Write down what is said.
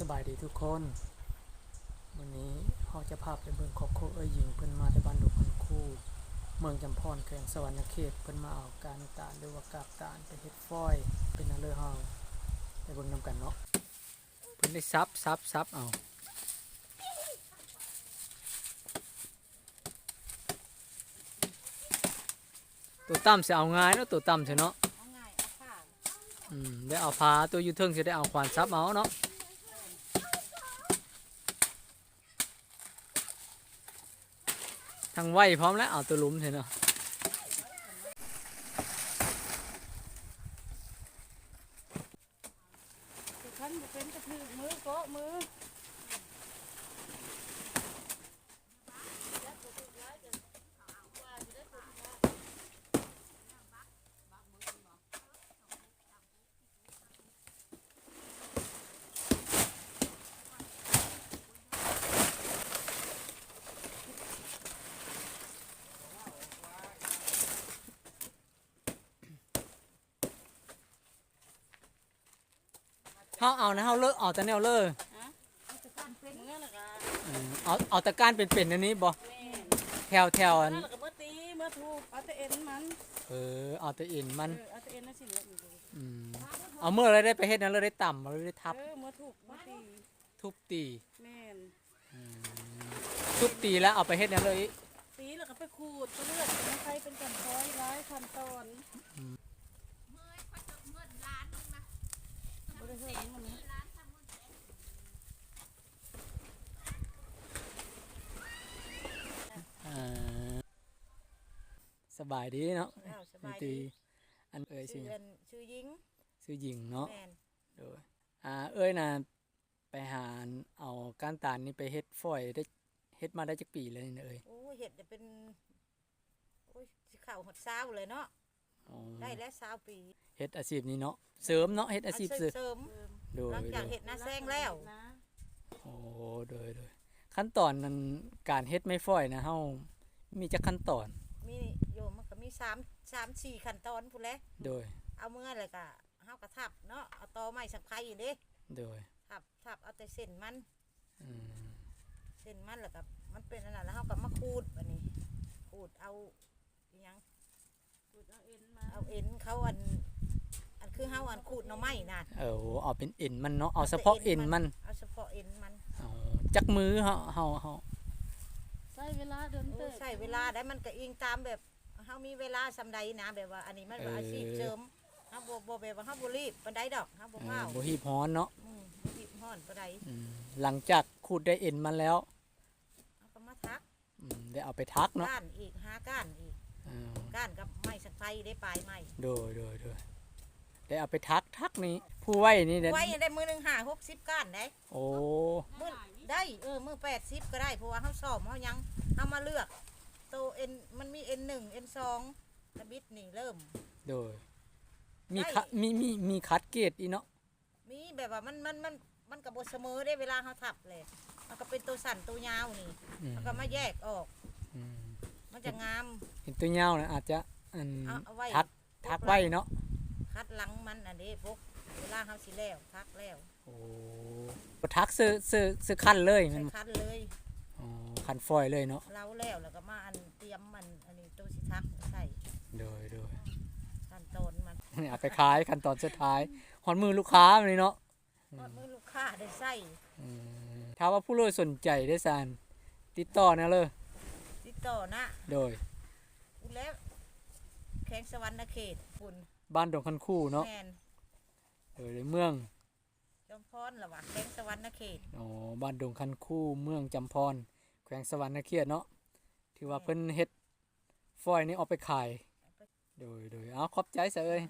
สบายดีทุกคนวันนี้เราจะพาไปเบิ่งครอบครัวเอ้ยหญิงเพิ่นมาที่บ้านดุพันคู่ เมืองจำพรแขวงสวรรณเขตเพิ่นมาเอาการตาลหรือว่ากาบตาลไปเฮ็ดฟอย เป็นอันเลยเฮาไปเบิ่งนํกันเนาะเพิ่นได้ซับซับซับเอาตัวต่ำสิเอาง่ายเนาะตัวต่ำสิเนาะเอาง่ายเอาข้าวอืมได้เอาพาตัวอยูเทิงจะได้เอาขวานซับเอาเนาะ ทางไหวพร้อมแล้วเอาตัวลุมเถอะเนาะขันเป็นกระถือมือโกะมือ เฮาเอานะเฮาเลิกเอาแต่แนวเลิกเอาจะการเป็นเงี้ยแหละก็อืมเอาเอาแต่การเป็นๆอันนี้บ่แม่นแถวแถวอันนั่นแหละก็เมื่อตีเมื่อถูกเอาแต่เอ็นมันเออเอาแต่เอ็นมันเออเอาแต่เอ็นนั่นสิละอยู่เลยอืมเอาเมื่อไรได้ไปเฮ็ดนั้นเราได้ต่ำเราได้ทับเออเมื่อถูกเมื่อตีทุบตีแม่นทุบตีแล้วเอาไปเฮ็ดนั้นเลยตีแล้วก็ไปขูดไปเลือดเป็นใครเป็นกันร้อยร้ายขั้นตอนบริเวณมันนะ อ่า สบายดีเนาะอ้าวสบายตีดีอันเอ้ยชื่อหยังชื่อเอิ้นชื่อยิงชื่อหญิงเนาะแม่นโดยอ่าเอ้ยนะไปหาเอาก้านตาลนี่ไปเฮ็ดฝอยได้เฮ็ดมาได้จักปีแล้วนี่นะเอ้ยโอ้ยเห็ดจะเป็นโอ้ยสิเข่าหดเศร้าเลยเนาะอ๋อได้แล้วเศร้าปีเฮ็ดอาชีพนี้เนาะเสริมเนาะเฮ็ดอาชีพเสริมเสริมโดยหลังโดจากยเห็ดนาแซงแล้วโอ้โดยโดยขั้นตอนนั้นการเฮ็ดไม่ฝอยนะเฮามีจักขั้นตอนมีโยมมันก็มี สามสามสี่ขั้นตอนพูนแหล้วโดย เอาเมื่อไรก็เฮากระทับเนาะเอาตอไม้สังไข่เด้โดยทับทับเอาแต่เส้นมันอืมเส้นมันแล้วก็มันเป็นอันนั้นแล้วเฮาก็มาขูดอันนี้ขูดเอาอิหยังขูดเอาเอ็นมาเอาเอ็นเขาอัน อันคือเฮาอันขูดหน่อไม้น่ะเออเอาเป็นเอ็นมันเนาะเอาเฉพาะเอ็นมันเอาเฉพาะเอ็นมันเอาจักมือเฮาเฮาเฮาใช้เวลาเดินโอ้เติบใช้เวลาได้มันก็อิงตามแบบเฮามีเวลาสำใดนะแบบว่าอันนี้มันว่าอาชีพเสริมเฮาบ่บ่แบบว่าเฮาบ่รีบปานใดดอกเฮาบ่เออว้าวบ่ฮีบฮ้อนเนาะอืมบ่รีบฮ้อนปานใดหลังจากขูดได้เอ็นมันแล้วเฮาก็มาทักอืมได้เอาไปทักเนาะก้านอีกหาก้านอีกก้านกับไม้สังไฟได้ปลายไม้โดยโดยโดยได้เอาไปทักทักนี่ผู้ไว้นี่เด้ไว้ได้มือหนึ่งห้าหกสิบก้านได้โอ้มือได้เออมือแปดสิบก็ได้เพราะว่าเฮาสอบเฮายังเฮามาเลือก ตัวเอ็นมันมีเอ็นหนึ่งเอ็นสองระบิดนี่เริ่ม โดย มีได้คะมีมีมีคัดเกรดอีเนาะมีแบบว่ามันมันมันมันกับบเสมอได้เวลาเฮาทับเลย มันก็เป็นตัวสั่นตัวยาวนี่อืมมันก็มาแยกออก อืมมันจะงาม เห็นตัวยาวนะอาจจะอันเอาเอาไว้ ทักทักไว้เนาะคัดหลังมันอันนี้พวกเวลาเฮาสิแล้วทักแล้วโอ้ทักซื้อซื้อซื้อคันเลยแมัใส่นคัดเลยอ๋อ คันฟอยเลยเนาะเล้าแล้วแล้วก็มาอันเตรียมมันอันนี้ตัวสิทักใส่โดยโดยขั้นตอนมันเอาไปขายขั้นตอนสุดท้ายหอนมือลูกค้าเลยเนาะทอดมือลูกค้าได้ใส่อืมถ้าว่าผู้เลยสนใจได้สานติดต่อนะเลยติดต่อนะโดยอุยแล้วแข้งสวรรณเขตคุณบ้านดงคันคู่เนาะแมนโดยในเมืองจอมพรหรอวะแข้งสวรรณเขตอ๋อบ้านดงคันคู่เมืองจำพรแข วงสวรรค์นาเขตเนาะถือว่าเพิ่นเฮ็ดฟอยนี่เอาไปขาย โดยโดยเอาขอบใจเอ้ย